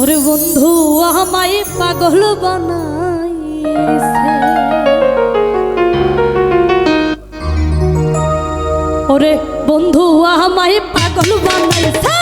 ওরে বন্ধু আমায় পাগল বানাইছে। ওরে বন্ধু আমায় পাগল বানাইছে।